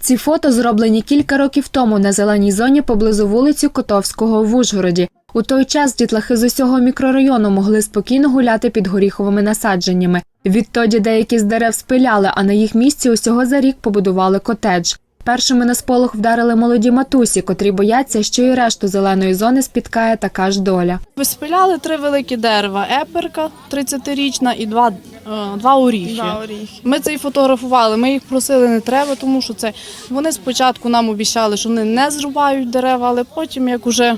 Ці фото зроблені кілька років тому на зеленій зоні поблизу вулиці Котовського в Ужгороді. У той час дітлахи з усього мікрорайону могли спокійно гуляти під горіховими насадженнями. Відтоді деякі з дерев спиляли, а на їх місці усього за рік побудували котедж. Першими на сполох вдарили молоді матусі, котрі бояться, що і решту зеленої зони спіткає така ж доля. Виспиляли три великі дерева: еперка 30-річна і два, е, два оріхи. Два оріхи. Ми це і фотографували. Ми їх просили не треба, тому що це вони спочатку нам обіцяли, що вони не зрубають дерева, але потім, як уже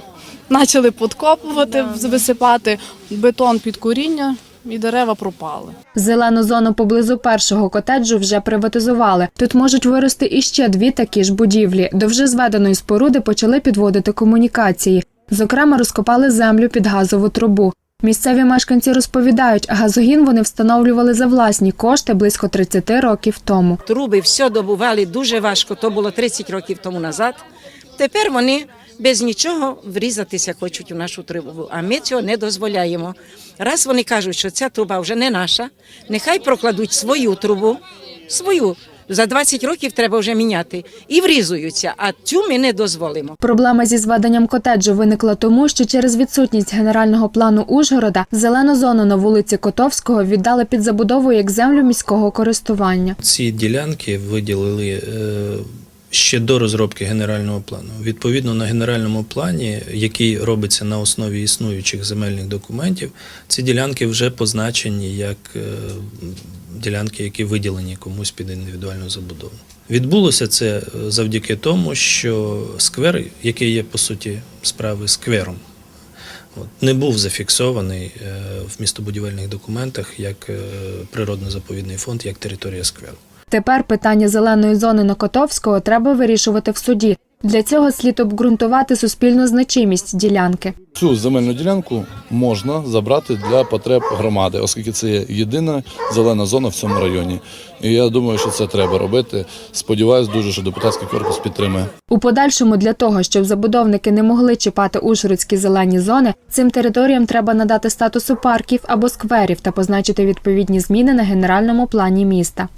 почали подкопувати, висипати бетон під коріння, і дерева пропали. Зелену зону поблизу першого котеджу вже приватизували. Тут можуть вирости іще дві такі ж будівлі. До вже зведеної споруди почали підводити комунікації. Зокрема, розкопали землю під газову трубу. Місцеві мешканці розповідають, газогін вони встановлювали за власні кошти близько 30 років тому. Труби все добували дуже важко. То було 30 років тому назад. Тепер вони без нічого врізатися хочуть у нашу трубу. А ми цього не дозволяємо. Раз вони кажуть, що ця труба вже не наша, нехай прокладуть свою трубу, свою. За 20 років треба вже міняти і врізуються, а цю ми не дозволимо. Проблема зі зведенням котеджу виникла тому, що через відсутність генерального плану Ужгорода зелену зону на вулиці Котовського віддали під забудову як землю міського користування. Ці ділянки виділили е, ще до розробки генерального плану. Відповідно на генеральному плані, який робиться на основі існуючих земельних документів, ці ділянки вже позначені як е, ділянки, які виділені комусь під індивідуальну забудову. Відбулося це е, завдяки тому, що сквер, який є по суті справи сквером, не був зафіксований е, в містобудівельних документах як природно-заповідний фонд, як територія скверу. Тепер питання зеленої зони на Котовського треба вирішувати в суді. Для цього слід обґрунтувати суспільну значимість ділянки. Цю земельну ділянку можна забрати для потреб громади, оскільки це є єдина зелена зона в цьому районі. І я думаю, що це треба робити. Сподіваюсь дуже, що депутатський корпус підтримає. У подальшому для того, щоб забудовники не могли чіпати ужгородські зелені зони, цим територіям треба надати статусу парків або скверів та позначити відповідні зміни на генеральному плані міста.